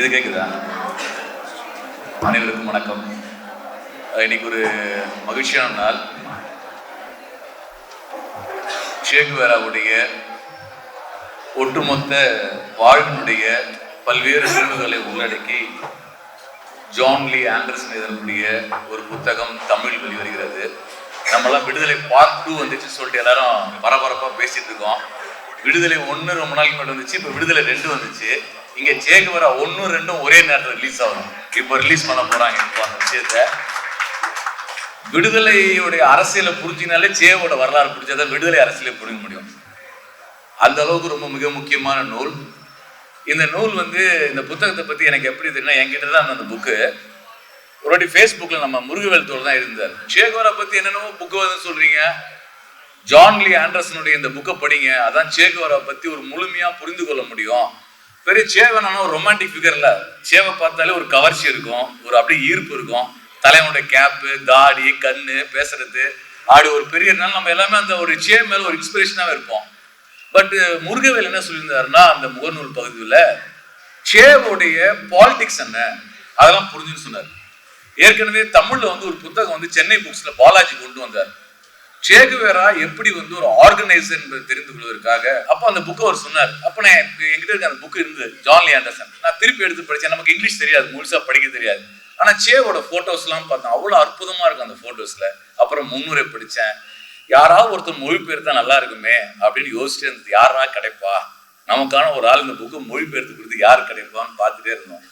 இது கேட்குதா அனைவருக்கும் வணக்கம். இன்னைக்கு ஒரு மகிழ்ச்சியான நாள். ஷேகுவேராவுடைய ஒட்டுமொத்த வாழ்வினுடைய பல்வேறு நிகழ்வுகளை உள்ளடக்கி ஜான் லீ ஆண்டர்சன் இதனுடைய ஒரு புத்தகம் தமிழ் வெளிவருகிறது. நம்மளாம் விடுதலை பார்ட் டூ வந்துச்சு சொல்லிட்டு எல்லாரும் பரபரப்பாக பேசிட்டு இருக்கோம். விடுதலை ஒன்று ரொம்ப நாளைக்கு கொண்டு வந்துச்சு இப்போ விடுதலை ரெண்டு வந்துச்சு. இங்கே ஜேகுவரா ஒன்றும் ரெண்டும் ஒரே நேரத்தில் ரிலீஸ் ஆகும் இப்போ ரிலீஸ் பண்ண போகிறாங்க இப்போ அந்த விஷயத்தை. விடுதலையுடைய அரசியலை புரிஞ்சினாலே சேவோட வரலாறு புரிஞ்சாதான் விடுதலை அரசியலை புரிய முடியும். அந்த அளவுக்கு ரொம்ப மிக முக்கியமான நூல். இந்த நூல் வந்து இந்த புத்தகத்தை பற்றி எனக்கு எப்படி தெரியும்னா என்கிட்ட தான் அந்த புக்கு ஒரு வாட்டி ஃபேஸ்புக்கில் நம்ம முருகவேல் தோல் தான் இருந்தார் சேகோரை பற்றி என்னென்னமோ புக்கு வந்து சொல்கிறீங்க ஜான்லி ஆண்டர்சனுடைய இந்த புக்கை படிங்க. அதான் சேகோரை பற்றி ஒரு முழுமையாக புரிந்து கொள்ள முடியும். பெரிய சேவனான ஒரு ரொமான்டிக் ஃபிகர்ல சேவை பார்த்தாலே ஒரு கவர்ச்சி இருக்கும். ஒரு அப்படியே ஈர்ப்பு இருக்கும். தலைவனுடைய கேப்பு தாடி கண்ணு பேசுறது. ஆடி ஒரு பெரிய நாள் நம்ம எல்லாமே அந்த ஒரு சே மேல ஒரு இன்ஸ்பிரேஷனாக இருப்போம். பட் முருகவேல் என்ன சொல்லியிருந்தாருன்னா அந்த முகநூல் பகுதியில் சேவோடைய பாலிடிக்ஸ் என்ன? அதெல்லாம் புரிஞ்சுன்னு சொன்னார். ஏற்கனவே தமிழ்ல வந்து ஒரு புத்தகம் வந்து சென்னை புக்ஸ்ல பாலாஜி கொண்டு வந்தார். சேகுவேரா எப்படி வந்து ஒரு ஆர்கனைசர் என்பதை தெரிந்து கொள்வதற்காக அப்போ அந்த புக்கை அவர் சொன்னார். அப்போ நான் எங்கிட்ட இருக்க அந்த புக் இருந்தது ஜான்லி ஆண்டர்சன் நான் திருப்பி எடுத்து படிச்சேன் நமக்கு இங்கிலீஷ் தெரியாது முழுசா படிக்க தெரியாது. ஆனா சேவோட ஃபோட்டோஸ்லாம் பார்த்தேன். அவ்வளோ அற்புதமா இருக்கும் அந்த போட்டோஸ்ல அப்புறம் முன்னுரை படிச்சேன் யாராவது ஒருத்தர் மொழிபெயர்த்தா நல்லா இருக்குமே அப்படின்னு யோசிச்சுட்டு இருந்தது. யாரா கிடைப்பா? நமக்கான ஒரு ஆள் இந்த புக்கு மொழிபெயர்த்து கொடுத்து யார் கிடைப்பான்னு பார்த்துட்டே இருந்தோம்.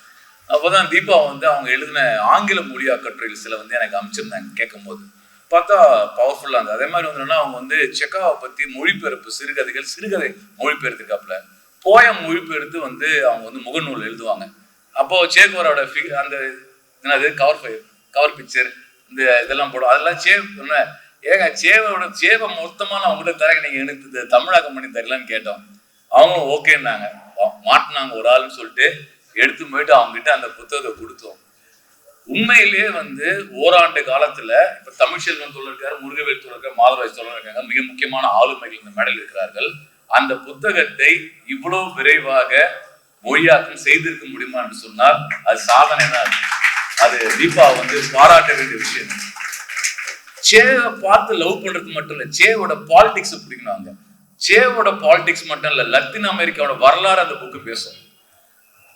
அப்போதான் தீபா வந்து அவங்க எழுதின ஆங்கில மொழியா கட்டுரைகள் சில வந்து எனக்கு அமைச்சிருந்தாங்க கேட்கும்போது. பார்த்தா பவர்ஃபுல்லாக இருந்தது. அதே மாதிரி வந்து என்னன்னா அவங்க வந்து செக்காவை பற்றி மொழிபெயர்ப்பு சிறுகதைகள் சிறுகதை மொழிபெயர்த்துக்காப்புல போயம் மொழிபெயர்த்து வந்து அவங்க வந்து முகநூல் எழுதுவாங்க. அப்போ சேகுவரோட fig- அந்த என்னது கவர் ஃபைவ் கவர் பிக்சர் இந்த இதெல்லாம் போடும். அதெல்லாம் சேவ் என்ன ஏங்க சேவோட சேவை மொத்தமாக நான் உங்கள்கிட்ட தரேன் நீங்கள் எனக்கு இந்த தமிழாக்கம் பண்ணி தரலான்னு கேட்டோம். அவங்களும் ஓகேன்னாங்க. மாட்டினாங்க ஒரு ஆள்னு சொல்லிட்டு எடுத்து போயிட்டு அவங்ககிட்ட அந்த புத்தகத்தை கொடுத்தோம். உண்மையிலேயே வந்து ஓராண்டு காலத்துல இப்ப தமிழ்ச்செல்வன் சொல்லிருக்காரு முருகவேல் சொல்லிருக்காரு மாதராஜ் சொல்லிருக்காங்க மிக முக்கியமான ஆளுமைகள் இந்த மேடல் இருக்கிறார்கள். அந்த புத்தகத்தை இவ்வளவு விரைவாக மொழியாக்கம் செய்திருக்க முடியுமா என்று சொன்னால் அது சாதனை தான் அது. தீபா வந்து பாராட்ட வேண்டிய விஷயம். சேவை பார்த்து லவ் பண்றது மட்டும் இல்ல சேவோட பாலிடிக்ஸ் பிடிக்கணும் அங்க. சேவோட பாலிடிக்ஸ் மட்டும் இல்ல லத்தீன் அமெரிக்காவோட வரலாறு அந்த புக்கு பேசும்.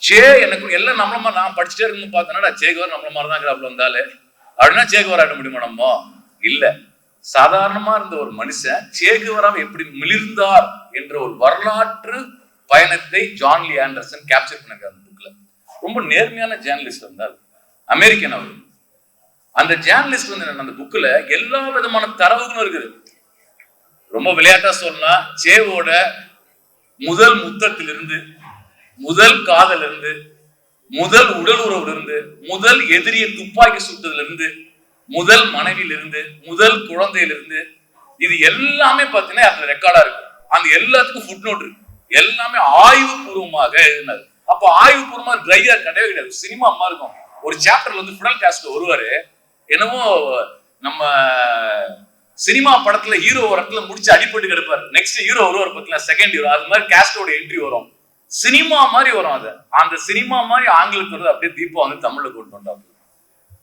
சே எனக்கு எல்லாம் நம்மள மாதிரி நான் படிச்சுட்டே இருக்கும் பார்த்தோன்னா சேகவர் நம்மள மாதிரி தான் கிராப்ல வந்தாலே. அப்படின்னா சேகவர் ஆட முடியுமா நம்ம? இல்ல. சாதாரணமா இருந்த ஒரு மனுஷன் சேகுவராக எப்படி மிளிர்ந்தார் என்ற ஒரு வரலாற்று பயணத்தை ஜான்லி ஆண்டர்சன் கேப்சர் பண்ணிருக்காரு அந்த புக்ல ரொம்ப நேர்மையான ஜேர்னலிஸ்ட் வந்தார் அமெரிக்கன் அவர். அந்த ஜேர்னலிஸ்ட் வந்து என்ன அந்த புக்ல எல்லா விதமான தரவுகளும் இருக்குது. ரொம்ப விளையாட்டா சொல்லலாம் சேவோட முதல் முத்தத்திலிருந்து முதல் காதல் இருந்து முதல் உடல் உறவுல இருந்து முதல் எதிரியை துப்பாக்கி சுட்டதுல இருந்து முதல் மனைவியிலிருந்து முதல் குழந்தையிலிருந்து இது எல்லாமே பார்த்தீங்கன்னா அதுல ரெக்கார்டா இருக்கு. அந்த எல்லாத்துக்கும் ஃபுட் நோட் இருக்கு. எல்லாமே ஆய்வு பூர்வமாக எழுதினது. அப்போ ஆய்வு பூர்வமா ட்ரையா கிடையவே கிடையாது. சினிமா அம்மா இருக்கும். ஒரு சாப்டர்ல வந்து ஃபுடல் காஸ்ட்ல வருவாரு. என்னவோ நம்ம சினிமா படத்துல ஹீரோ ஒரு இடத்துல முடிச்சு அடிபட்டு கிடப்பாரு. நெக்ஸ்ட் ஹீரோ வருவார் பார்த்தீங்கன்னா செகண்ட் ஹீரோ அது மாதிரி கேஸ்டோட என்ட்ரி வரும். சினிமா மாதிரி வரும் அது. அந்த சினிமா மாதிரி ஆங்கிலத்துல அப்படியே தீபா வந்து தமிழ்ல கொண்டு வந்தாங்க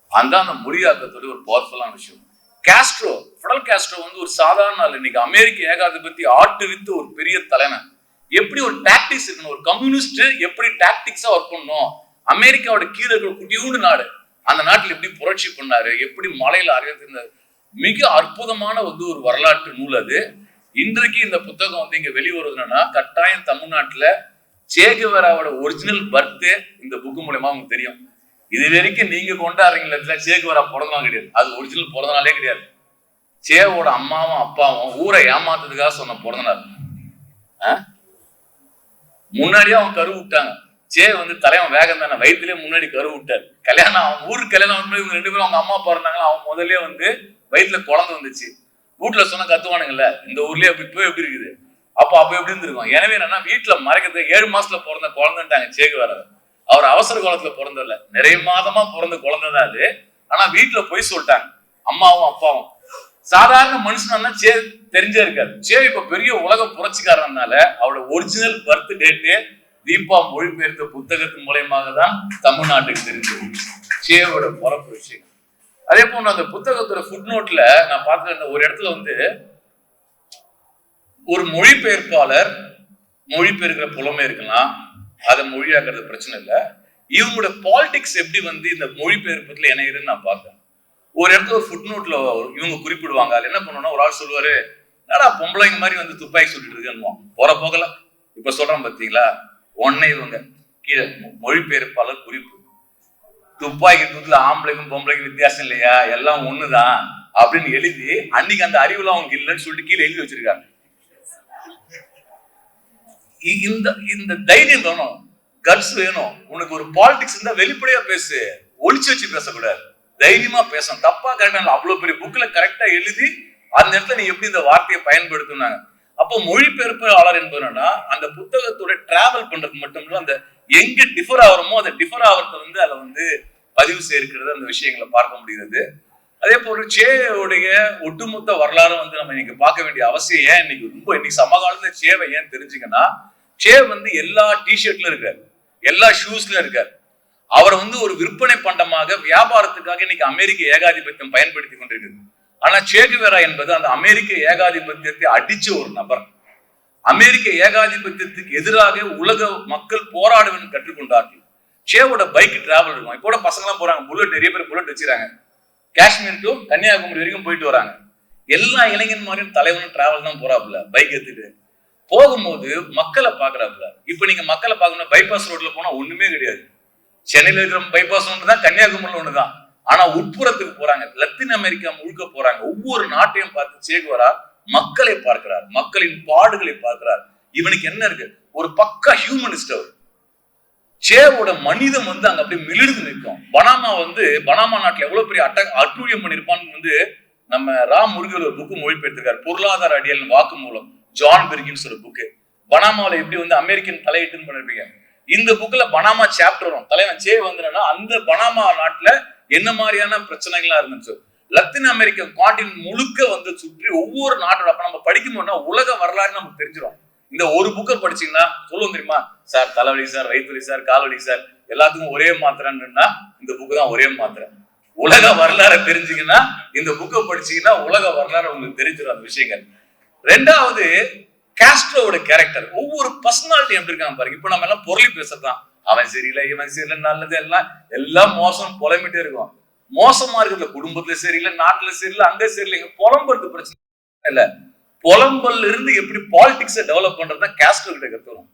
அந்த அந்த மொழியாக்கத்தோட ஒரு பவர்ஃபுல்லான விஷயம். காஸ்ட்ரோ ஃபெடல் கேஸ்ட்ரோ வந்து ஒரு சாதாரண ஆள். இன்னைக்கு அமெரிக்க ஏகாதிபத்தி ஆட்டு வித்து ஒரு பெரிய தலைமை. எப்படி ஒரு டாக்டிக்ஸ் இருக்கணும்? ஒரு கம்யூனிஸ்ட் எப்படி டாக்டிக்ஸா ஒர்க் பண்ணணும்? அமெரிக்காவோட கீழே இருக்கிற குட்டியூண்டு நாடு. அந்த நாட்டில் எப்படி புரட்சி பண்ணாரு? எப்படி மலையில அறிவித்திருந்தாரு மிக அற்புதமான வந்து ஒரு வரலாற்று நூல் அது. இன்றைக்கு இந்த புத்தகம் வந்து இங்க வெளிவருதுன்னா என்னன்னா கட்டாயம் தமிழ்நாட்டுல சேகுவராவோட ஒரிஜினல் பர்த்டே இந்த புக்கு மூலயமா உங்களுக்கு தெரியும். இது வரைக்கும் நீங்க கொண்டாடுறீங்களா சேகுவரா பிறந்த நாள் கிடையாது. அது ஒரிஜினல் பிறந்த நாளே கிடையாது. சேவோட அம்மாவும் அப்பாவும் ஊரை ஏமாத்துறதுக்காக சொன்ன பிறந்த நாள் ஆ? முன்னாடியே அவன் கரு விட்டாங்க. சே வந்து தலைவன் வேகம் தானே வயிற்றுலயே முன்னாடி கரு விட்டார். கல்யாணம் அவன் ஊருக்கு கல்யாணம் ஆகும் இவங்க ரெண்டு பேரும் அவங்க அம்மா பிறந்தாங்க அவன் முதல்ல வந்து வயிற்றுல குழந்தை வந்துச்சு. வீட்டுல சொன்னா கத்துவானுங்கல்ல இந்த ஊர்லயே அப்படி இப்போ எப்படி இருக்குது. அப்போ அப்போ எப்படி இருந்திருக்கும்? எனவே என்னன்னா வீட்டுல மறைக்கிறதுக்கு ஏழு மாசத்துல பிறந்த குழந்தைன்ட்டாங்க சேக்கு வர அவர் அவசர காலத்துல பிறந்ததில்ல நிறைய மாதமா பிறந்த குழந்தை தான் அது. ஆனா வீட்டுல போய் சொல்லிட்டாங்க. அம்மாவும் அப்பாவும். சாதாரண மனுஷனா சே தெரிஞ்சே இருக்காது. சே இப்ப பெரிய உலக புரட்சிக்காரனால அவளோட ஒரிஜினல் பர்த் டேட்டு தீபா மொழிபெயர்த்த புத்தகத்தின் மூலயமாக தான் தமிழ்நாட்டுக்கு தெரிஞ்சது. சேவோட பிறப்பு விஷயம். அதே போன்று அந்த புத்தகத்தோட ஃபுட் நோட்ல நான் பார்த்த ஒரு இடத்துல வந்து ஒரு மொழிபெயர்ப்பாளர் மொழிபெயர்க்கிற புலமை இருக்கலாம் அதை மொழியாக்குறது பிரச்சனை இல்லை. இவங்களோட பாலிடிக்ஸ் எப்படி வந்து இந்த மொழிபெயர்ப்பத்தில் இணையுதுன்னு நான் பார்த்தேன் ஒரு இடத்துல ஒரு ஃபுட் நோட்ல இவங்க குறிப்பிடுவாங்க. அதில் என்ன பண்ணணும்னா ஒரு ஆள் சொல்லுவாரு என்னடா பொம்பளைங்க மாதிரி வந்து துப்பாக்கி சுட்டுட்டு இருக்குன்னு போற போகல. இப்ப சொல்றேன் பார்த்தீங்களா ஒன்னே இவங்க கீழே மொழிபெயர்ப்பாளர் குறிப்பு. துப்பாக்கி தூத்துல ஆம்பளைக்கும் பொம்பளைக்கும் வித்தியாசம் இல்லையா? எல்லாம் ஒண்ணுதான். அப்படின்னு எழுதி அன்னைக்கு அந்த அறிவுல அவங்க இல்லைன்னு சொல்லிட்டு கீழே எழுதி வச்சிருக்காங்க. இந்த இந்த தைரியம் வேணும். கட்ஸ் வேணும். உனக்கு ஒரு பாலிடிக்ஸ் இருந்தா வெளிப்படையா பேசு. ஒழிச்சு வச்சு பேசக்கூடாது. தைரியமா பேசணும். தப்பா கரெக்டா அவ்வளவு பெரிய புக்ல கரெக்டா எழுதி அந்த இடத்துல நீ எப்படி இந்த வார்த்தையை பயன்படுத்தினாங்க. அப்போ மொழிபெயர்ப்பாளர் என்பதுனா அந்த புத்தகத்தோட டிராவல் பண்றது மட்டும் இல்ல அந்த எங்க டிஃபர் ஆகிறோமோ அந்த டிஃபர் ஆகிறத வந்து அதை வந்து பதிவு செய்யிருக்கிறது அந்த விஷயங்களை பார்க்க முடிகிறது. அதே போல சேவையுடைய ஒட்டுமொத்த வரலாறு வந்து நம்ம இன்னைக்கு பார்க்க வேண்டிய அவசியம் ஏன் இன்னைக்கு ரொம்ப இன்னைக்கு சமகாலத்துல சேவை ஏன் தெரிஞ்சுங்கன்னா சே வந்து எல்லா டிஷர்ட்ல இருக்காரு. எல்லா ஷூஸ்ல இருக்காரு. அவரை வந்து ஒரு விற்பனை பண்டமாக வியாபாரத்துக்காக இன்னைக்கு அமெரிக்க ஏகாதிபத்தியம் பயன்படுத்தி கொண்டிருக்குது ஆனா சேகுவேரா என்பது அந்த அமெரிக்க ஏகாதிபத்தியத்தை அடிச்ச ஒரு நபர். அமெரிக்க ஏகாதிபத்தியத்துக்கு எதிராக உலக மக்கள் போராடுவன்னு கற்றுக்கொண்டார்கள். சேவோட பைக் டிராவல் இருக்கும். இப்போ பசங்க பசங்களாம் போறாங்க. புல்லட் நிறைய பேர் புல்லட் வச்சுறாங்க காஷ்மீர் டு கன்னியாகுமரி வரைக்கும் போயிட்டு வராங்க. எல்லா இளைஞன் மாதிரியும் தலைவனும் டிராவல் தான் போறாப்புல பைக் எடுத்துட்டு போகும்போது மக்களை பாக்குறாப்புல இப்ப நீங்க மக்களை பார்க்கணும் பைபாஸ் ரோட்ல போனா ஒண்ணுமே கிடையாது. சென்னையில இருக்கிற பைபாஸ் ஒன்று தான் கன்னியாகுமரியில் ஒன்று தான் ஆனா உட்புறத்துக்கு போறாங்க லத்தீன் அமெரிக்கா முழுக்க போறாங்க. ஒவ்வொரு நாட்டையும் பார்த்து சேகுவரா மக்களை பார்க்கிறார். மக்களின் பாடுகளை பார்க்கிறார். இவனுக்கு என்ன இருக்கு? ஒரு பக்கா ஹியூமனிஸ்ட் அவர். சேவோட மனிதம் வந்து அங்க அப்படியே மிளிர்ந்து நிற்கும். பனாமா வந்து பனாமா நாட்டுல எவ்வளவு பெரிய அட்ட அட்டூழியம் பண்ணிருப்பான்னு வந்து நம்ம ராம் முருகன் ஒரு புக்கு மொழிபெயர்த்திருக்காரு. பொருளாதார அடியல் வாக்கு மூலம் ஜான் பெர்கின்ஸ் ஒரு புக்கு பனாமாவில் எப்படி வந்து அமெரிக்கன் தலையிட்டுன்னு பண்ணிருப்பீங்க. இந்த புக்ல பனாமா சாப்டர் வரும். தலைவன் சே வந்துனா அந்த பனாமா நாட்டுல என்ன மாதிரியான பிரச்சனைகள்லாம் இருந்துச்சு? லத்தீன் அமெரிக்க காண்டின் முழுக்க வந்து சுற்றி ஒவ்வொரு நாட்டோட அப்ப நம்ம படிக்கும்போதுனா உலக வரலாறு நமக்கு தெரிஞ்சிடும் இந்த ஒரு புக்கை படிச்சீங்கன்னா சொல்லுவோம் தெரியுமா? சார் தலைவலி சார் வயிற்றுவலி சார் கால்வலி சார் எல்லாத்துக்கும் ஒரே மாத்திரன்னா இந்த புக்கு தான் ஒரே மாத்திரை. உலக வரலாறை தெரிஞ்சீங்கன்னா இந்த புக்கை படிச்சீங்கன்னா உலக வரலாறு உங்களுக்கு தெரிஞ்சிடும் அந்த விஷயங்கள். ரெண்டாவது காஸ்ட்ரோவோட கேரக்டர் ஒவ்வொரு பர்சனாலிட்டி எப்படி இருக்காங்க பாருங்க. இப்ப நம்ம எல்லாம் பொருளி பேசுறதான் அவன் சரியில்லை இவன் சரியில்லை நல்லது எல்லாம் எல்லாம் மோசம் புலம்பிட்டே இருக்கும். மோசமா இருக்கிறது குடும்பத்துல சரியில்லை நாட்டுல சரியில்லை அங்க சரியில்லை புலம்புறது பிரச்சனை இல்லை. புலம்பல்ல இருந்து எப்படி பாலிடிக்ஸை டெவலப் பண்றதுதான் கேஸ்ட்ரோ கிட்ட கத்துறோம்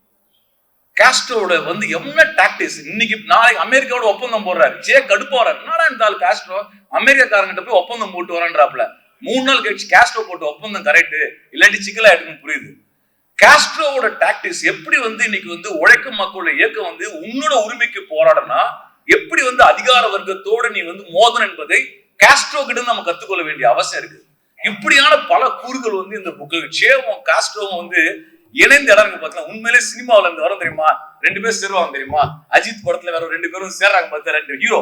காஸ்ட்ரோட வந்து என்ன டாக்டிக்ஸ் இன்னைக்கு நாளைக்கு அமெரிக்காவோட ஒப்பந்தம் போடுறாரு. ஜே கடுப்பா வர்றாரு என்னடா இந்த ஆள் காஸ்ட்ரோ அமெரிக்காக்காரங்கிட்ட போய் ஒப்பந்தம் போட்டு வரேன்றாப்ல மூணு நாள் கழிச்சு காஸ்ட்ரோ போட்டு ஒப்பந்தம் கரெக்ட் இல்லாட்டி சிக்கலா எடுக்கணும் புரியுது. காஸ்ட்ரோவோட டாக்டிக்ஸ் எப்படி வந்து இன்னைக்கு வந்து உழைக்கும் மக்களோட இயக்கம் வந்து உன்னோட உரிமைக்கு போராடனா எப்படி வந்து அதிகார வர்க்கத்தோட நீ வந்து மோதன் என்பதை காஸ்ட்ரோ கிட்ட இருந்து நம்ம கத்துக்கொள்ள வேண்டிய அவசியம் இருக்கு. இப்படியான பல கூறுகள் வந்து இந்த புக்கு சேவும் காஸ்டோவும் வந்து இணைந்து இடம் இருக்கு பார்த்தீங்கன்னா உண்மையிலே சினிமாவில் இருந்து வரும் தெரியுமா? ரெண்டு பேரும் சேருவாங்க தெரியுமா? அஜித் படத்துல வேற ரெண்டு பேரும் சேர்றாங்க பார்த்தா ரெண்டு ஹீரோ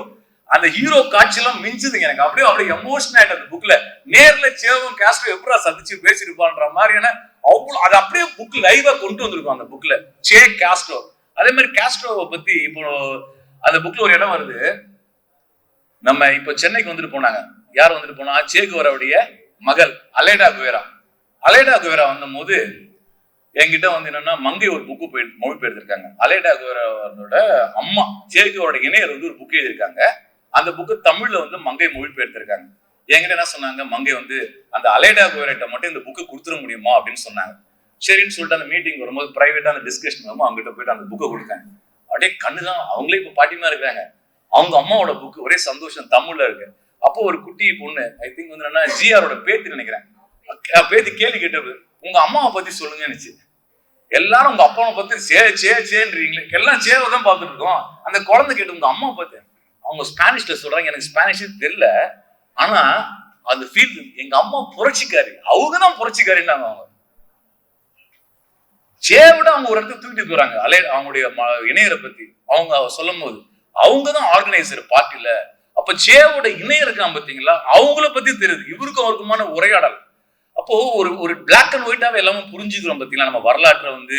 அந்த ஹீரோ காட்சி எல்லாம் மிஞ்சுதுங்க எனக்கு. அப்படியே அப்படியே எமோஷன் ஆயிட்டு அந்த புக்ல நேர்ல சேவும் காஸ்டோ எப்படா சந்திச்சு பேசிருப்பான்ற மாதிரியான அவ்வளோ அது அப்படியே புக் லைவா கொண்டு வந்திருக்கும் அந்த புக்ல சே காஸ்டோ அதே மாதிரி காஸ்ட்ரோவை பத்தி இப்போ அந்த புக்ல ஒரு இடம் வருது. நம்ம இப்போ சென்னைக்கு வந்துட்டு போனாங்க. யார் வந்துட்டு போனா? சேகுவரவுடைய மகள் அலேடா குவேரா. அலேடா குவேரா வந்தபோது என்கிட்ட வந்து என்னன்னா மங்கை ஒரு புக்கு போய் மொழிபெயர்த்திருக்காங்க. அலேடா குவேராவோட அம்மா சேகுவோட இணையர் வந்து ஒரு புக் எழுதியிருக்காங்க. அந்த புக்கு தமிழ்ல வந்து மங்கை மொழிபெயர்த்திருக்காங்க. என்கிட்ட என்ன சொன்னாங்க மங்கை வந்து அந்த அலேடா குவேரேட்ட மட்டும் இந்த புக்கு கொடுத்துட முடியுமா அப்படின்னு சொன்னாங்க. சரின்னு சொல்லிட்டு அந்த மீட்டிங் வரும்போது பிரைவேட்டா அந்த டிஸ்கஷன் வரும்போது அவங்ககிட்ட போயிட்டு அந்த புக்கை கொடுத்தேன். அப்படியே கண்ணுதான் அவங்களே இப்ப பாட்டிமா இருக்கிறாங்க. அவங்க அம்மாவோட புக்கு ஒரே சந்தோஷம் தமிழ்ல இருக்கு. அப்போ ஒரு குட்டி பொண்ணு ஐ திங்க் வந்து என்னன்னா ஜிஆரோட பேத்தி நினைக்கிறேன். பேத்தி கேள்வி கேட்டது உங்க அம்மாவை பத்தி சொல்லுங்கன்னுச்சு எல்லாரும் உங்க அப்பாவை பத்தி சே சே சேன்றீங்களே. எல்லாம் சேவை தான் பார்த்துட்டு இருக்கோம் அந்த குழந்தை கேட்டு உங்க அம்மா பத்தி? அவங்க ஸ்பானிஷ்ல சொல்றாங்க எனக்கு ஸ்பானிஷ் தெரியல. ஆனா அந்த ஃபீல் எங்க அம்மா புரட்சிக்காரி. அவங்க தான் புரட்சிக்காரின்னாங்க அவங்க. சேவிட அவங்க ஒரு இடத்துக்கு தூக்கிட்டு போறாங்க அலை அவங்களுடைய ம- இணையரை பத்தி. அவங்க சொல்லும் போது அவங்க தான் ஆர்கனைசர் பார்ட்டில அப்ப சேவோட இணையர் இருக்கான் பாத்தீங்களா? அவங்கள பத்தி தெரியுது. இவருக்கும் அவருக்குமான உரையாடல். அப்போ ஒரு ஒரு பிளாக் அண்ட் ஒயிட்டாவே எல்லாமே புரிஞ்சுக்கிறோம் பாத்தீங்களா? நம்ம வரலாற்றை வந்து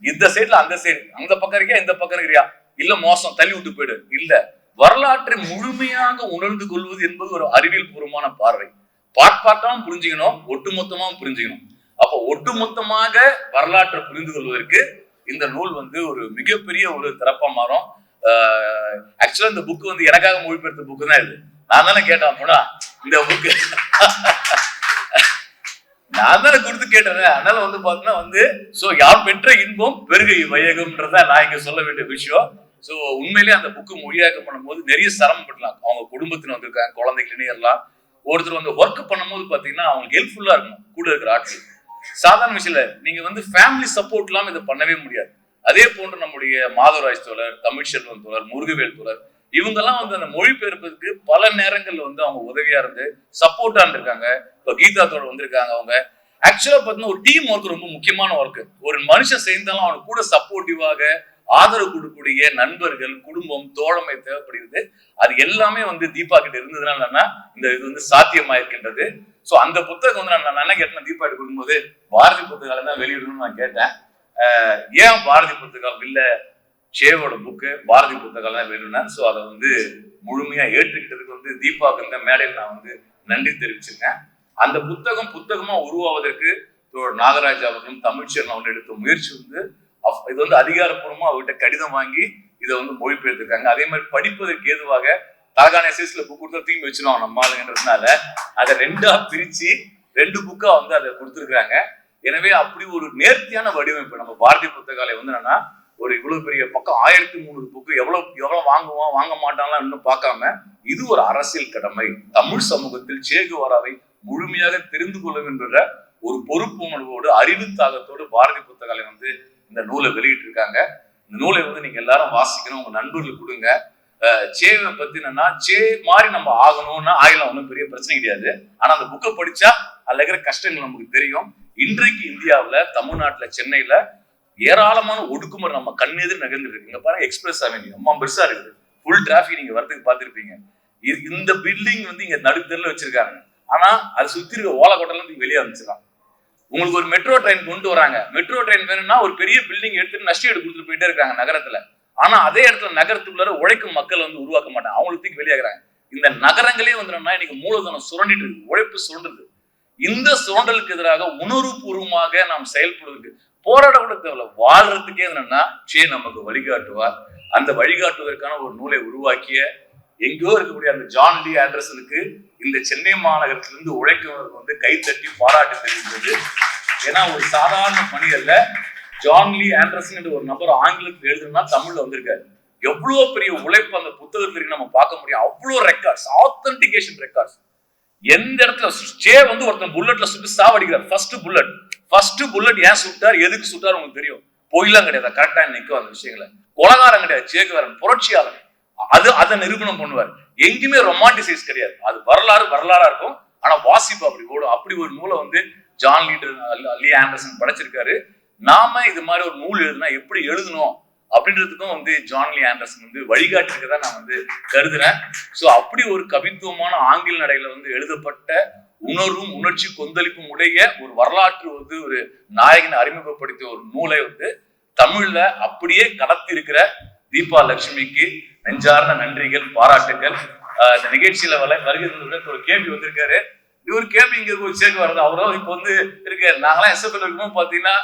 இந்த சைடுல அந்த சைடு அந்த பக்கம் இருக்கியா இந்த பக்கம் இருக்கிறியா இல்ல மோசம் தள்ளி விட்டு போயிடு. இல்ல. வரலாற்றை முழுமையாக உணர்ந்து கொள்வது என்பது ஒரு அறிவியல் பூர்வமான பார்வை. பாட் பாட்டாவும் புரிஞ்சுக்கணும் ஒட்டுமொத்தமாவும் புரிஞ்சுக்கணும். அப்ப ஒட்டுமொத்தமாக வரலாற்றை புரிந்து கொள்வதற்கு இந்த நூல் வந்து ஒரு மிகப்பெரிய ஒரு திறப்பா மாறும். ஆக்சுவலா இந்த புக் வந்து எனக்காக மொழிபெயர்த்த புக்கு தான் இது. நான் தானே கேட்டேன் போனா இந்த புக்கு நான் தானே கொடுத்து கேட்டேன் அதனால வந்து பாத்தீங்கன்னா வந்து சோ யார் பெற்ற இன்பம் பெருகை வையகம்ன்றத நான் இங்க சொல்ல வேண்டிய விஷயம். சோ உண்மையிலேயே அந்த புக்கு மொழியாக்கம் பண்ணும்போது நிறைய சிரமப்படலாம். அவங்க குடும்பத்துல வந்திருக்காங்க குழந்தைகள் இணையர்லாம் ஒருத்தர் வந்து ஒர்க் பண்ணும்போது பாத்தீங்கன்னா அவங்களுக்கு ஹெல்ப்ஃபுல்லா இருக்கும் கூட இருக்கிற ஆட்கள். சாதாரண விஷயம் இல்ல நீங்க வந்து ஃபேமிலி சப்போர்ட் இல்லாம இதை பண்ணவே முடியாது. அதே போன்று நம்முடைய மாதவராஜ் தோழர் தமிழ்ச்செல்வன் தோழர் முருகவேல் தோழர் இவங்கெல்லாம் வந்து அந்த மொழிபெயர்ப்பதற்கு பல நேரங்கள்ல வந்து அவங்க உதவியா இருந்து சப்போர்ட்டா இருந்திருக்காங்க. இப்போ கீதா தோழர் வந்திருக்காங்க அவங்க. ஆக்சுவலா பார்த்தீங்கன்னா ஒரு டீம் ஒர்க் ரொம்ப முக்கியமான ஒர்க் ஒரு மனுஷன் சேர்ந்தாலும் அவனுக்கு கூட சப்போர்ட்டிவாக ஆதரவு கொடுக்கக்கூடிய நண்பர்கள் குடும்பம் தோழமை தேவைப்படுகிறது. அது எல்லாமே வந்து தீபா கிட்ட இருந்ததுனால என்னன்னா இந்த இது வந்து சாத்தியமாயிருக்கின்றது. ஸோ அந்த புத்தகம் வந்து நான் நான் என்ன கேட்டேன் தீபா கிட்ட கொடுக்கும்போது பாரதி புத்தகம் தான் வெளியிடணும்னு நான் கேட்டேன். ஏன் பாரதி புத்தகம் இல்லை? ஷேவோட புக்கு பாரதி புத்தகம்லாம் வேணும்னா ஸோ அதை வந்து முழுமையாக ஏற்றுக்கிட்டதுக்கு வந்து தீபாவுக்கு இந்த மேடையில் நான் வந்து நன்றி தெரிவிச்சிருக்கேன். அந்த புத்தகம் புத்தகமாக உருவாவதற்கு நாகராஜ் அவர்களும் தமிழ்ச்சேரன் அவர்கள் எடுத்த முயற்சி வந்து இது வந்து அதிகாரப்பூர்வமாக அவர்கிட்ட கடிதம் வாங்கி இதை வந்து மொழிபெயர்த்திருக்காங்க. அதே மாதிரி படிப்பதற்கு ஏதுவாக தலகான சைஸ்ல புக் கொடுத்தா தூக்கி வச்சிருவாங்க நம்ம ஆளுங்கன்றதுனால அதை ரெண்டா பிரிச்சு ரெண்டு புக்கா வந்து அதை கொடுத்துருக்காங்க எனவே அப்படி ஒரு நேர்த்தியான வடிவமைப்பு. நம்ம பாரதி புத்தகாலை வந்து என்னன்னா ஒரு இவ்வளவு பெரிய பக்கம் ஆயிரத்தி முந்நூறு புக்கு எவ்வளவு எவ்வளவு வாங்குவான் வாங்க மாட்டான்லாம் இன்னும் பார்க்காம இது ஒரு அரசியல் கடமை. தமிழ் சமூகத்தில் சேகுவாராவை முழுமையாக தெரிந்து கொள்ள வேண்டுற ஒரு பொறுப்பு உணர்வோடு அறிவு தாகத்தோடு பாரதி புத்தகாலை வந்து இந்த நூலை வெளியிட்டிருக்காங்க. இந்த நூலை வந்து நீங்க எல்லாரும் வாசிக்கணும். உங்க நண்பர்களுக்கு கொடுங்க. அஹ் சேவை பத்தி என்னன்னா சே மாதிரி நம்ம ஆகணும்னா ஆகலாம் ஒன்றும் பெரிய பிரச்சனை கிடையாது. ஆனா அந்த புக்கை படிச்சா அதுல இருக்கிற கஷ்டங்கள் நமக்கு தெரியும். இன்றைக்கு இந்தியாவில் தமிழ்நாட்டில் சென்னையில் ஏராளமான ஒடுக்குமுறை நம்ம கண்ணெதிர் நகர்ந்துட்டு இருக்கு. இங்க பாருங்க எக்ஸ்பிரஸ் அவென்யூ அம்மா பெருசா இருக்குது. ஃபுல் டிராஃபிக் நீங்க வரதுக்கு பார்த்துருப்பீங்க. இது இந்த பில்டிங் வந்து இங்க நடுத்தரில் வச்சிருக்காங்க. ஆனா அது சுத்தி இருக்க ஓலக்கோட்டையில இருந்து வெளியே அமைச்சிடலாம் உங்களுக்கு ஒரு மெட்ரோ ட்ரெயின் கொண்டு வராங்க. மெட்ரோ ட்ரெயின் வேணும்னா ஒரு பெரிய பில்டிங் எடுத்துட்டு நஷ்டீடு கொடுத்துட்டு போயிட்டே இருக்காங்க நகரத்துல. ஆனா அதே இடத்துல நகரத்துக்குள்ளார உழைக்கும் மக்கள் வந்து உருவாக்க மாட்டாங்க. அவங்களுக்கு தூக்கி வெளியாகிறாங்க இந்த நகரங்களே வந்து இன்னைக்கு மூலதனம் சுரண்டிட்டு இருக்கு. உழைப்பு சுரண்டுது இந்த சுரண்டலுக்கு எதிராக உணர்வுபூர்வமாக நாம் செயல்படுவதற்கு போராட கூட தேவையில்ல. வாழ்றதுக்கே என்னன்னா சே நமக்கு வழிகாட்டுவார் அந்த வழிகாட்டுவதற்கான ஒரு நூலை உருவாக்கிய எங்கேயோ இருக்கக்கூடிய அந்த ஜான் டி ஆண்டர்சனுக்கு இந்த சென்னை மாநகரத்திலிருந்து உழைக்கிறவருக்கு வந்து கைத்தட்டி பாராட்டு தெரிவித்தது. ஏன்னா ஒரு சாதாரண பணி அல்ல. ஜான் லீ ஆண்டர்சன் என்ற ஒரு நபர் ஆங்கிலத்தில் எழுதுனா தமிழ்ல வந்திருக்காரு. எவ்வளவு பெரிய உழைப்பு அந்த புத்தகத்திற்கு நம்ம பார்க்க முடியும். அவ்வளவு ரெக்கார்ட்ஸ் ஆத்தன்டிகேஷன் ரெக்கார்ட்ஸ் எந்த இடத்துல ஸ்டே வந்து ஒருத்தன் புல்லட்ல சுட்டு சாவடிக்கிறார் ஃபர்ஸ்ட் புல்லட் ஃபர்ஸ்ட் புல்லட் ஏன் சுட்டார்? எதுக்கு சுட்டார் உங்களுக்கு தெரியும்? பொய்லாம் கிடையாது. கரெக்டா நிற்கும் அந்த விஷயங்களை. கொலகாரம் கிடையாது. சேகுவாரன் புரட்சியாளர் அது அதை நிரூபணம் பண்ணுவார். எங்கேயுமே ரொமான்டிசைஸ் கிடையாது. அது வரலாறு வரலாறா இருக்கும். ஆனா வாசிப்பு அப்படி ஓடும். அப்படி ஒரு நூலை வந்து ஜான் லீடர் லீ ஆண்டர்சன் படைச்சிருக்காரு. நாம இது மாதிரி ஒரு நூல் எழுதுனா எப்படி எழுதணும் அப்படின்றதுக்கும் வந்து ஜான்லி ஆண்டர்சன் வந்து வழிகாட்டிருக்கதா நான் வந்து கருதுறேன். சோ அப்படி ஒரு கவித்துவமான ஆங்கில நடையில வந்து எழுதப்பட்ட உணர்வும் உணர்ச்சி கொந்தளிப்பும் உடைய ஒரு வரலாற்று வந்து ஒரு நாயகனை அறிமுகப்படுத்திய ஒரு நூலை வந்து தமிழ்ல அப்படியே கடத்தி இருக்கிற தீபா லட்சுமிக்கு நெஞ்சார்ந்த நன்றிகள் பாராட்டுகள். ஆஹ் இந்த நிகழ்ச்சியில வர வருகிறது ஒரு கேள்வி வந்திருக்காரு. இவர் கேள்வி இங்க சேர்க்க வர்றது. அவரும் இப்போ வந்து இருக்காரு. நாங்களாம் எஸ்எஃப்எல் இருக்கும்போது பாத்தீங்கன்னா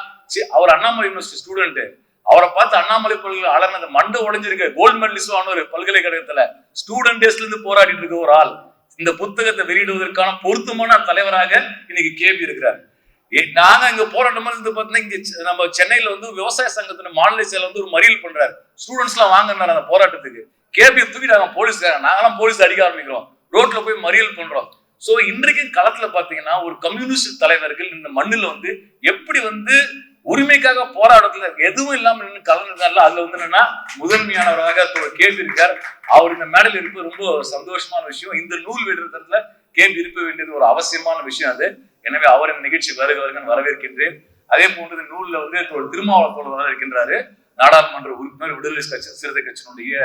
அவர் அண்ணாமலை யூனிவர்சிட்டி ஸ்டூடெண்ட் அவரை பார்த்து அண்ணாமலை பல்கலை அலர்னது மண்டை உடைஞ்சிருக்கு. கோல்டு மெடலிஸ்ட் ஒரு பல்கலைக்கழகத்துல ஸ்டூடெண்ட் டேஸ்ல இருந்து போராடிட்டு இருக்க ஒரு ஆள். இந்த புத்தகத்தை வெளியிடுவதற்கான பொருத்தமான தலைவராக இன்னைக்கு கேபி இருக்கிறார். ஏ- நாங்க இங்க போராட்டம் இருந்து பாத்தீங்கன்னா இங்க நம்ம சென்னையில வந்து விவசாய சங்கத்தின மாநில செயலர் வந்து ஒரு மறியல் பண்றாரு. ஸ்டூடெண்ட்ஸ் எல்லாம் வாங்கினார் அந்த போராட்டத்துக்கு. கேபி தூக்கிட்டாங்க போலீஸ்காரங்க நாங்களாம் போலீஸ் அடிக்க ஆரம்பிக்கிறோம் ரோட்ல போய் மறியல் பண்றோம். சோ இன்றைக்கு களத்துல பாத்தீங்கன்னா ஒரு கம்யூனிஸ்ட் தலைவர்கள் இந்த மண்ணில் வந்து எப்படி வந்து உரிமைக்காக போராடத்துல எதுவும் இல்லாம நின்று கலந்துருந்தால அதுல வந்து என்னன்னா முதன்மையானவராக கேள்வி இருக்கார். அவர் இந்த மேடல் இருப்பது ரொம்ப சந்தோஷமான விஷயம். இந்த நூல் வெளியிடத்துல கேள்வி இருக்க வேண்டியது ஒரு அவசியமான விஷயம் அது. எனவே அவர் இந்த நிகழ்ச்சி வருக வருகன்னு வரவேற்கின்றேன். அதே போன்று நூல்ல வந்து ஒரு திருமாவளத்தோடு வர இருக்கின்றாரு. நாடாளுமன்ற உறுப்பினர் விடுதலை கட்சி சிறுத்தை கட்சியினுடைய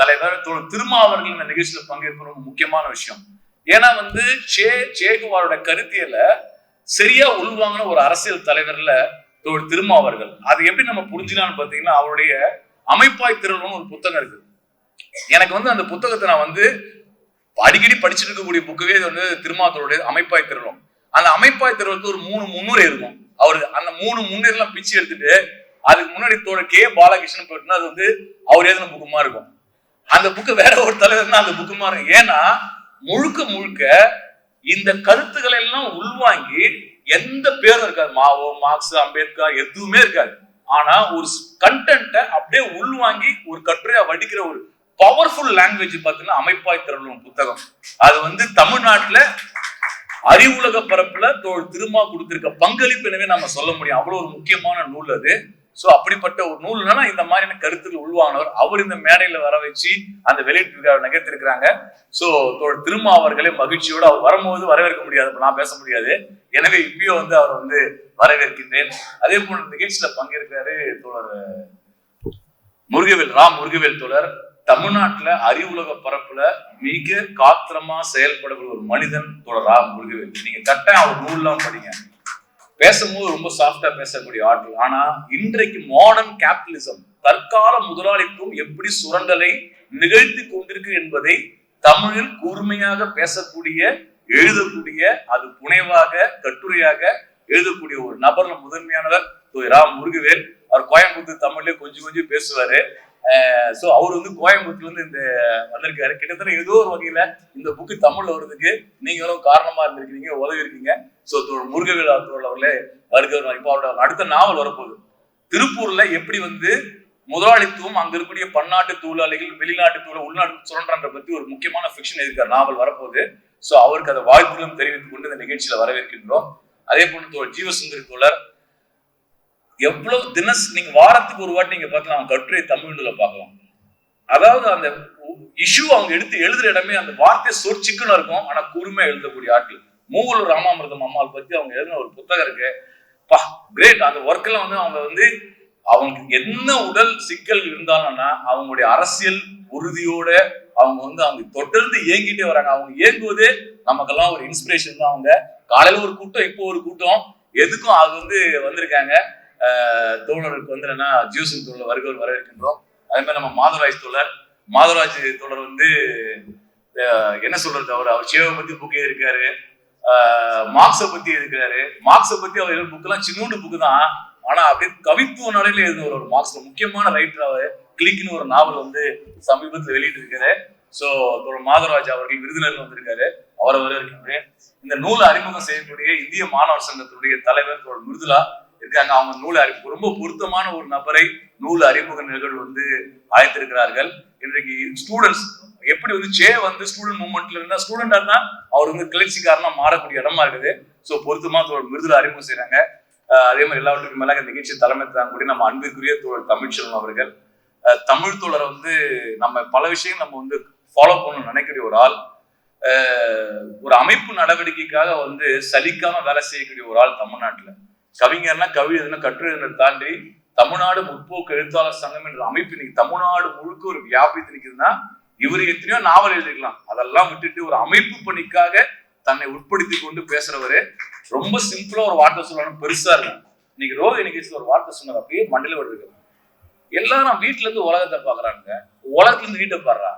தலைவர். தோழர் திருமாவர்கள் இந்த நிகழ்ச்சியில பங்கேற்பது ரொம்ப முக்கியமான விஷயம். ஏன்னா வந்து சே சேகுவாரோட கருத்தியல சரியா உள்வாங்கின ஒரு அரசியல் தலைவர்ல தோழர் திருமாவர்கள். அது எப்படி நம்ம புரிஞ்சுக்கலாம்னு பார்த்தீங்கன்னா அவருடைய அமைப்பாய் திரள்னு ஒரு புத்தகம் இருக்குது. எனக்கு வந்து அந்த புத்தகத்தை நான் வந்து அடிக்கடி படிச்சுட்டு இருக்கக்கூடிய புக்கவே இது வந்து திருமாத்தருடைய அமைப்பாய் திரளும். அந்த அமைப்பாய் திரளுக்கு ஒரு மூணு முன்னுரை இருக்கும். அவரு அந்த மூணு முன்னுரைலாம் பிச்சு எடுத்துட்டு அதுக்கு முன்னாடி தோழ கே. பாலகிருஷ்ணன் போட்டுனா அது வந்து அவர் எழுதின புக்குமா இருக்கும். அந்த புக்கு வேற ஒரு தலைவர்னா அந்த புக்குமா இருக்கும். ஏன்னா முழுக்க முழுக்க இந்த கருத்துக்களை எல்லாம் உள்வாங்கி எந்த பேரும் இருக்காது. மாவோ மார்க்ஸ் அம்பேத்கர் எதுவுமே இருக்காது. ஆனா ஒரு கண்டென்ட்டை அப்படியே உள்வாங்கி ஒரு கட்டுரையா வடிக்கிற ஒரு பவர்ஃபுல் லாங்குவேஜ் பார்த்தீங்கன்னா அமைப்பாய் திரளும் புத்தகம். அது வந்து தமிழ்நாட்டுல அறிவுலக பரப்புல தோல் திருமா கொடுத்திருக்க பங்களிப்பு எனவே நம்ம சொல்ல முடியும். அவ்வளவு ஒரு முக்கியமான நூல் அது. சோ அப்படிப்பட்ட ஒரு நூல்னா இந்த மாதிரியான கருத்துக்கள் உள்வானவர் அவர் இந்த மேடையில வர வச்சு அந்த வெளியீட்டு விழாவை சோ தோழர் திருமா அவர்களே மகிழ்ச்சியோட அவர் வரும்போது வரவேற்க முடியாது நான் பேச முடியாது. எனவே இப்பயோ வந்து அவர் வந்து வரவேற்கின்றேன். அதே போல நிகழ்ச்சியில பங்கேற்கிறாரு தோழர் முருகவேல் ராம் முருகவேல் தோழர். தமிழ்நாட்டுல அறிவுலக பரப்புல மிக காத்திரமா செயல்படக்கூடிய ஒரு மனிதன் தோழர் ராம் முருகவேல். நீங்க கட்டாயம் அவர் நூல்லாம் படிங்க. பேசும்போது ரொம்ப சாஃப்டா பேசக்கூடிய ஆற்றல். ஆனா இன்றைக்கு மாடர்ன் கேபிட்டலிசம் தற்கால முதலாளித்துவம் எப்படி சுரண்டலை நிகழ்த்தி கொண்டிருக்கு என்பதை தமிழில் கூர்மையாக பேசக்கூடிய எழுதக்கூடிய அது புனைவாக கட்டுரையாக எழுதக்கூடிய ஒரு நபர்ல முதன்மையானவர் ராம் முருகவேல். அவர் கோயம்புத்தூர் தமிழ்லயே கொஞ்சம் கொஞ்சம் பேசுவாரு. ஸோ அவர் வந்து கோயம்புத்தூர்ல இருந்து இந்த வந்திருக்காரு. கிட்டத்தட்ட ஏதோ ஒரு வகையில இந்த புக்கு தமிழ்ல வர்றதுக்கு நீங்களும் காரணமா இருந்திருக்கீங்க உதவி இருக்கீங்க சோ முருகவேல் அவர்கள் அவர்களே வருகிற இப்போ அவரோட அடுத்த நாவல் வரப்போகுது. திருப்பூர்ல எப்படி வந்து முதலாளித்துவம் அங்க இருக்கக்கூடிய பன்னாட்டு தொழிலாளிகள் வெளிநாட்டு தொழில் உள்நாட்டு சுரண்டன்ற பத்தி ஒரு முக்கியமான ஃபிக்ஷன் இருக்கிற நாவல் வரப்போகுது. சோ அவருக்கு அதை வாய்ப்புகளும் தெரிவித்துக் கொண்டு இந்த நிகழ்ச்சியில வரவேற்கின்றோம். அதே போன்று ஜீவசுந்தரி தோழர் எவ்வளவு தினஸ் நீங்க வாரத்துக்கு ஒரு வாட்டி நீங்க பார்க்கலாம் கட்டுரை தமிழ்ல பார்க்கலாம். அதாவது அந்த இஷ்யூ அவங்க எடுத்து எழுதுற இடமே அந்த வார்த்தை சொற்சிக்கணும் இருக்கும் ஆனா கூர்மையா எழுதக்கூடிய ஆட்கள். மூவலூர் ராமாமிரதம் அம்மாவை பத்தி அவங்க எழுதின ஒரு புத்தகம் இருக்கு. பா கிரேட் அந்த ஒர்க் வந்து அவங்க வந்து அவங்களுக்கு என்ன உடல் சிக்கல் இருந்தாலும்னா அவங்களுடைய அரசியல் உறுதியோட அவங்க வந்து அவங்க தொடர்ந்து இயங்கிட்டே வராங்க. அவங்க ஏங்குவதே நமக்கெல்லாம் ஒரு இன்ஸ்பிரேஷன் தான். அவங்க காலையில ஒரு கூட்டம் இப்போ ஒரு கூட்டம். எதுக்கும் அது வந்து வந்திருக்காங்க. தோழருக்கு வந்து என்னன்னா ஜியூசன் தோழர் வருகவர் வரவேற்கின்றோம் அதே மாதிரி நம்ம மாதவராஜ் தோழர். மாதவராஜ் தோழர் வந்து என்ன சொல்றது அவர்? அவர் சிவவை பத்தி புக் இருக்காரு மார்க்ஸை பத்தி இருக்கிறாரு மார்க்ஸை பத்தி அவர் எழுத புக்கெல்லாம் சின்னூண்டு புக்கு தான். ஆனா அப்படியே கவித்துவ நடையில எழுதின ஒரு மார்க்ஸ்ல முக்கியமான ரைட்டர் அவர். கிளிக்னு ஒரு நாவல் வந்து சமீபத்தில் வெளியிட்டு இருக்காரு சோ மாதவராஜ் அவர்கள் விருதுநர் வந்திருக்காரு. அவரை வரவேற்கின்றேன் இந்த நூலை அறிமுகம் செய்யக்கூடிய இந்திய மாணவர் சங்கத்தினுடைய தலைவர் தோழர் மிருதுலா இருக்காங்க. அவங்க நூல் அறிமுகம் ரொம்ப பொருத்தமான ஒரு நபரை நூல் அறிமுக நிகழ்வு வந்து அழைத்திருக்கிறார்கள் இன்றைக்கு ஸ்டூடெண்ட்ஸ் எப்படி வந்து சே வந்து ஸ்டூடெண்ட் மூவ்மெண்ட்ல இருந்தா ஸ்டூடெண்டா இருந்தா அவர் வந்து கிளர்ச்சிக்காரனா மாறக்கூடிய இடமா இருக்குது. ஸோ பொருத்தமா தோழர் மிருதுல அறிமுகம் செய்யறாங்க அதே மாதிரி எல்லாவற்றுக்கும் மேலாக நிகழ்ச்சி தலைமை தாங்கக்கூடிய நம்ம அன்பிற்குரிய தோழர் தமிழ்ச்செல்வன் அவர்கள். தமிழ் தோழரை வந்து நம்ம பல விஷயங்கள் நம்ம வந்து ஃபாலோ பண்ணணும்னு நினைக்கக்கூடிய ஒரு ஆள். ஒரு அமைப்பு நடவடிக்கைக்காக வந்து சலிக்காம வேலை செய்யக்கூடிய ஒரு ஆள் தமிழ்நாட்டுல. கவிஞர்னா கவி எதுனா கட்டுரை தாண்டி தமிழ்நாடு முற்போக்கு எழுத்தாளர் சங்கம் என்ற அமைப்பு இன்னைக்கு தமிழ்நாடு முழுக்க ஒரு வியாபித்து நிற்குதுன்னா இவர் எத்தனையோ நாவல் எழுதிக்கலாம் அதெல்லாம் விட்டுட்டு ஒரு அமைப்பு பணிக்காக தன்னை உட்படுத்தி கொண்டு பேசுறவரு ரொம்ப சிம்பிளா ஒரு வார்த்தை சொல்லணும். பெருசா இருக்கும் இன்னைக்கு ரோஹி நிகழ்ச்சியில் ஒரு வார்த்தை சொன்னார். அப்படியே மண்டல விடுறது எல்லாரும் வீட்டுல இருந்து உலகத்தை பாக்குறாங்க உலகத்துல இருந்து வீட்டை பாடுறா.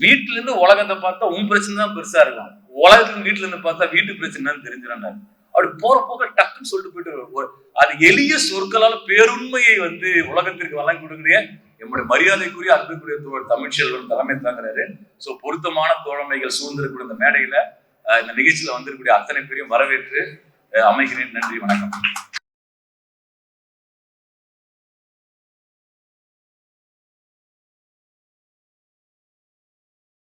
வீட்டுல இருந்து உலகத்தை பார்த்தா உன் பிரச்சனை தான் பெருசா இருக்கும். உலகத்துல இருந்து வீட்டுல இருந்து பார்த்தா வீட்டு பிரச்சனைன்னு தெரிஞ்சிடாண்டாரு அப்படி போற போக டக்குன்னு சொல்லிட்டு போயிட்டு அது எளிய சொற்களால பேருண்மையை வந்து உலகத்திற்கு வழங்கி கொடுக்குறிய நம்முடைய மரியாதைக்குரிய அன்புக்குரிய தோழர் தமிழ்ச்செல்வன் தலைமை தாங்கிறாரு. சோ பொருத்தமான தோழமைகள் சூழ்ந்திருக்கிற இந்த மேடையில இந்த நிகழ்ச்சியில வந்திருக்கக்கூடிய அத்தனை பேரையும் வரவேற்று அமைகிறேன். நன்றி வணக்கம்.